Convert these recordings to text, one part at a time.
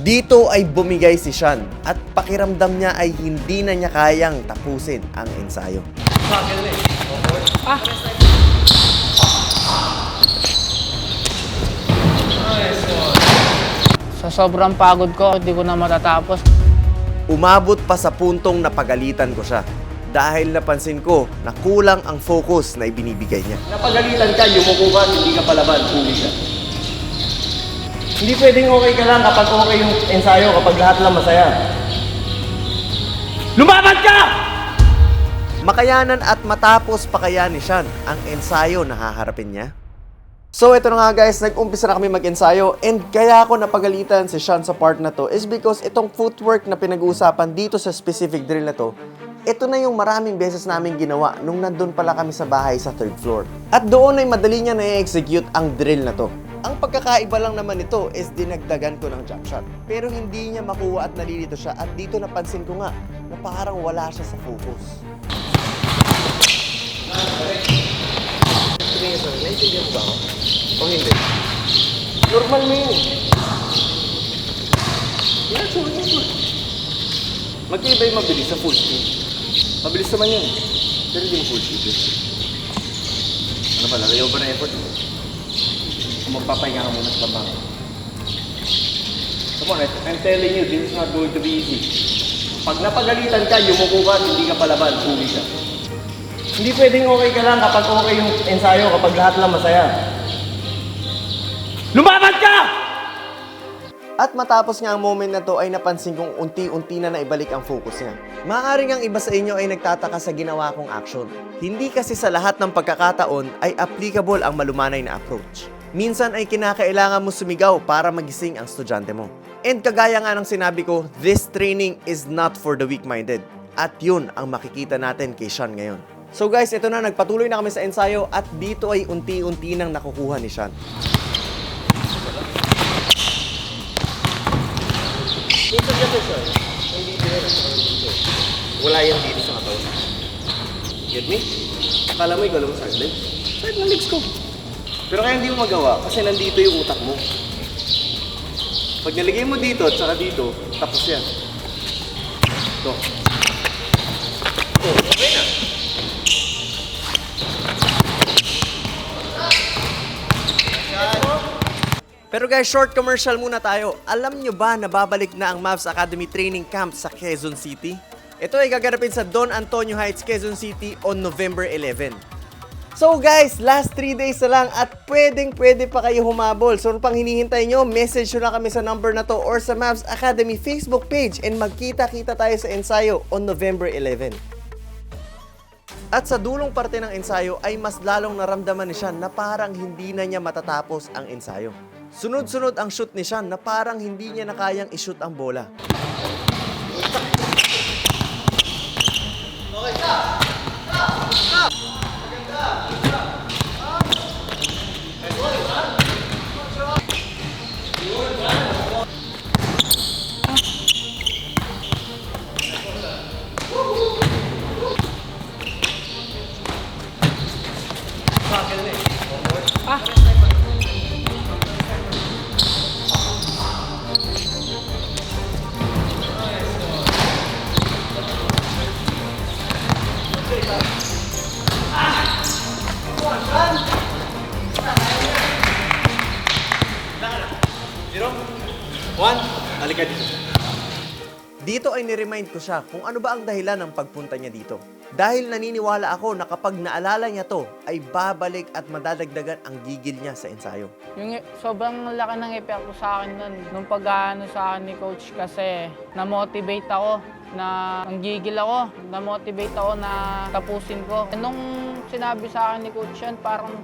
Dito ay bumigay si Sean at pakiramdam niya ay hindi na niya kayang tapusin ang ensayo. Sa sobrang pagod ko, hindi ko na matatapos. Umabot pa sa puntong napagalitan ko siya dahil napansin ko na kulang ang focus na ibinibigay niya. Napagalitan ka, yumuko ka, hindi ka palaban, huli ka. Hindi pwedeng okay ka lang kapag okay yung ensayo, kapag lahat lang masaya. Lumaban ka! Makayanan at matapos pa kaya ni Sean ang ensayo na haharapin niya? So ito na nga guys, nag-umpisa na kami mag-ensayo and kaya ako napagalitan si Sean sa part na to is because itong footwork na pinag-uusapan dito sa specific drill na to, ito na yung maraming beses namin ginawa nung nandun pala kami sa bahay sa third floor. At doon ay madali niya na-execute ang drill na to. Ang pagkakaiba lang naman nito is dinagdagan ko ng jump shot. Pero hindi niya makuha at nalilito siya at dito napansin ko nga na parang wala siya sa focus. Hindi? Normal mo yun. Yeah, sure, sure. Magkaiba yung mabilis sa full speed. Mabilis naman yun. Pero hindi mo full speed. Ano ba, lalayo ba na effort mo? Magpapahinga ka muna sa baba. Come on, I'm telling you, this is not going to be easy. Pag napagalitan ka, yumuko ka, hindi ka palaban, huli ka. Hindi pwedeng okay ka lang kapag okay yung ensayo, kapag lahat lang masaya. Lumaban ka! At matapos nga ang moment na to ay napansin kong unti-unti na naibalik ang focus niya. Maaring ang iba sa inyo ay nagtataka sa ginawa kong action. Hindi kasi sa lahat ng pagkakataon ay applicable ang malumanay na approach. Minsan ay kinakailangan mo sumigaw para magising ang estudyante mo. And kagaya nga ng sinabi ko, this training is not for the weak-minded. At yun ang makikita natin kay Sean ngayon. So guys, ito na, nagpatuloy na kami sa ensayo at dito ay unti-unti nang nakukuha ni Sean. Din dito. Wala yan dito sa katawan. Get me? Akala mo ikaw lang sa legs? Side ng legs ko. Pero kaya hindi mo magawa kasi nandito yung utak mo. Pag nalagay mo dito at saka dito, tapos yan. Ito. Oh, okay na. Pero guys, short commercial muna tayo. Alam nyo ba na babalik na ang Mavs Academy Training Camp sa Quezon City? Ito ay gaganapin sa Don Antonio Heights, Quezon City on November 11. So guys, last 3 days na lang at pwedeng pwede pa kayo humabol. So ano pang hinihintay nyo, message nyo na kami sa number na to or sa Mavs Academy Facebook page and magkita-kita tayo sa ensayo on November 11. At sa dulong parte ng ensayo ay mas lalong naramdaman ni Sean na parang hindi na niya matatapos ang ensayo. Sunod-sunod ang shoot ni Sean na parang hindi niya na kayang ishoot ang bola. Halika dito. Dito ay niremind ko siya kung ano ba ang dahilan ng pagpunta niya dito. Dahil naniniwala ako na kapag naalala niya to, ay babalik at madadagdagan ang gigil niya sa ensayo. Yung sobrang laki ng epekto sa akin nun. Nung pag-ano sa akin ni coach kasi na-motivate ako na ang gigil ako, na-motivate ako na tapusin ko. Nung sinabi sa akin ni coach yan, parang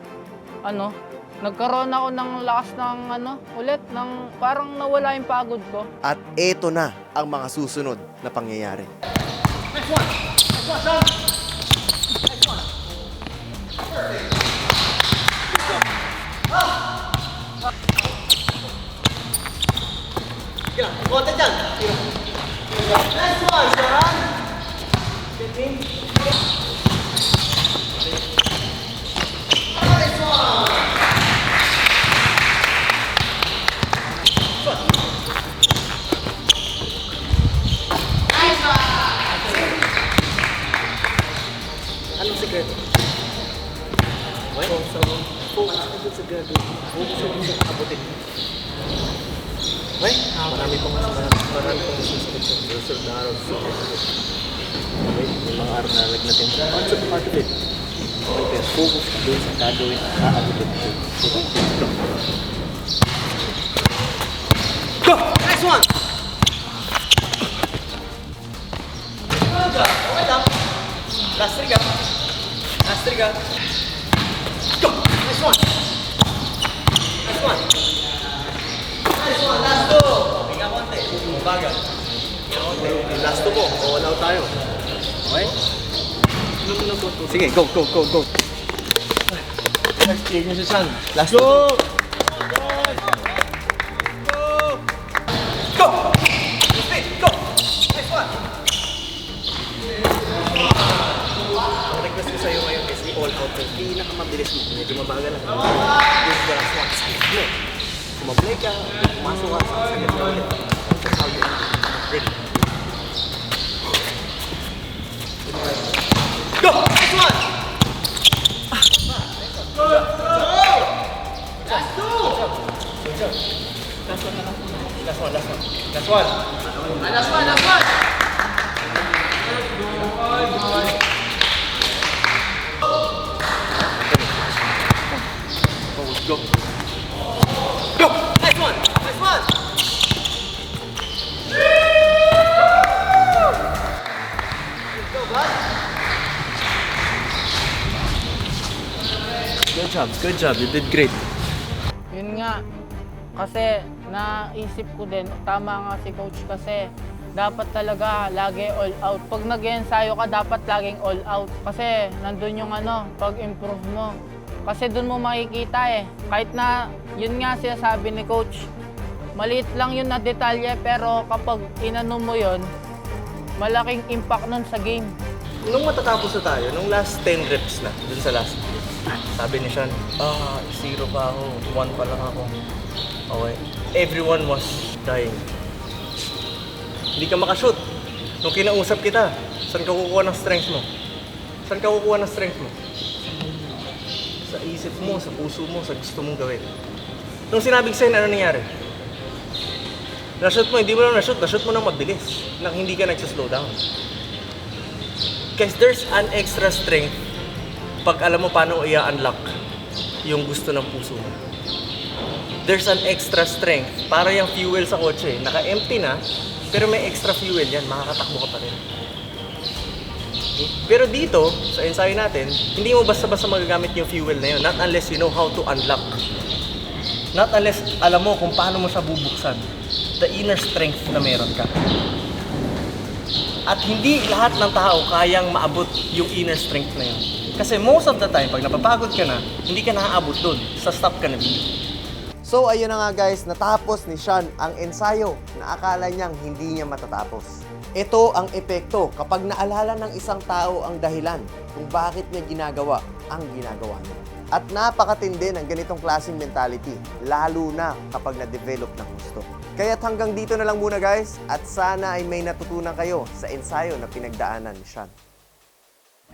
ano, nagkaroon ako ng lakas ng ano, ulit, ng parang nawala yung pagod ko. At eto na ang mga susunod na pangyayari. Konti dyan. Next together. What? So, focus ka dun sa gagawin. Focus ka dun sa abutin. What? Marami pong mas marami pong susunod sa Russell Darrow. Okay, yung mga araw na natin. Parts of part of it. Okay, focus ka dun sa gagawin at aabutin ko. Go! Next one! Last three, guys. Last three ka. Go! Next one! Next one! Next one! Last two! Hinga konti. Bagal. Yung Last two mo. O wala tayo. Okay? Sige, go, go, go, go. Si Chan. Last two. Go! Pinakamabilis mo. Medyo mabagal lang. This is the last one. Sakit mo. Sumablay ka, pumasok ka, sakit mo ulit. That's how you Ready? Go! Next one! Last one, last one. Last one. Last one, last one. Go. Go! Next one! Next one! Go, bud. Good job, good job. You did great. Yun nga, kasi naisip ko din, tama nga si coach kasi dapat talaga lagi all out. Pag nag-ensayo ka, dapat laging all out. Kasi nandun yung ano, pag-improve mo. Kasi dun mo makikita eh. Kahit na, yun nga sinasabi ni coach, maliit lang yun na detalye pero kapag inano mo yun, malaking impact nun sa game. Nung matatapos na tayo, nung last 10 reps na, dun sa last, sabi ni Sean, ah, zero pa ako, one pa lang ako. Okay. Everyone was dying. Hindi ka makashoot. Nung kinausap kita, saan ka kukuha ng strength mo? Saan ka kukuha ng strength mo? Sa isip mo, sa puso mo, sa gusto mong gawin. Nung sinabi ko sa'yo, ano nangyari? Na-shoot mo, hindi mo lang na-shoot, na-shoot mo nang mabilis. Nang hindi ka nagsaslow down. Kasi there's an extra strength pag alam mo paano i-unlock yung gusto ng puso mo. There's an extra strength. Para yung fuel sa kotse, naka-empty na, pero may extra fuel yan, makakatakbo ka pa rin. Pero dito, sa ensayo natin, hindi mo basta-basta magagamit yung fuel na yun, not unless you know how to unlock. Not unless alam mo kung paano mo siya bubuksan. The inner strength na meron ka. At hindi lahat ng tao kayang maabot yung inner strength na yun. Kasi most of the time, pag napapagod ka na, hindi ka naaabot doon. Sa stop ka na video. So ayun na nga guys, natapos ni Sean ang ensayo na akala niyang hindi niya matatapos. Ito ang epekto kapag naalala ng isang tao ang dahilan kung bakit niya ginagawa ang ginagawa niya. At napakatindi ng ganitong klaseng mentality, lalo na kapag na-develop ng gusto. Kaya't hanggang dito na lang muna guys, at sana ay may natutunan kayo sa ensayo na pinagdaanan ni Sean.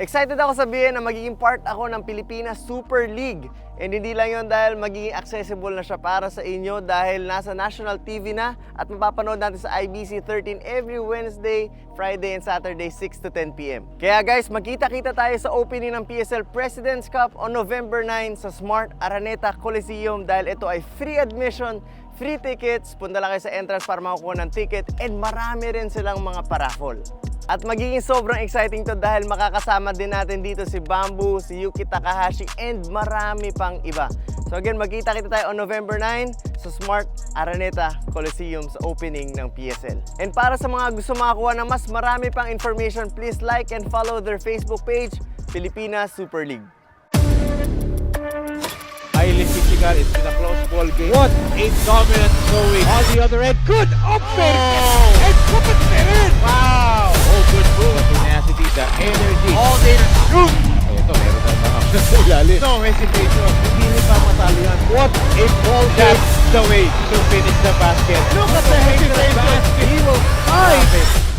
Excited ako sabihin na magiging part ako ng Pilipinas Super League. And hindi lang yun dahil magiging accessible na siya para sa inyo dahil nasa national TV na at mapapanood natin sa IBC 13 every Wednesday, Friday, and Saturday 6 to 10 p.m. Kaya guys, magkita-kita tayo sa opening ng PSL President's Cup on November 9 sa Smart Araneta Coliseum dahil ito ay free admission free tickets, punta lang kayo sa entrance para makakuha ng ticket and marami rin silang mga paraffol. At magiging sobrang exciting to dahil makakasama din natin dito si Bamboo, si Yuki Takahashi, and marami pang iba. So again, magkita-kita tayo on November 9 sa Smart Araneta Coliseum sa opening ng PSL. And para sa mga gusto makakuha ng mas marami pang information, please like and follow their Facebook page, Pilipinas Super League. highly physical. It's been a close ball game. What a dominant showing. On the other end, good open oh. and put it in. Wow tenacity, the energy. All day room! Ito, meron tayo mga options sa ilalim. No hesitation. Hindi niya pa matalo yan. What a ball That's the way to finish the basket. Look at the hesitation. Hero. Five.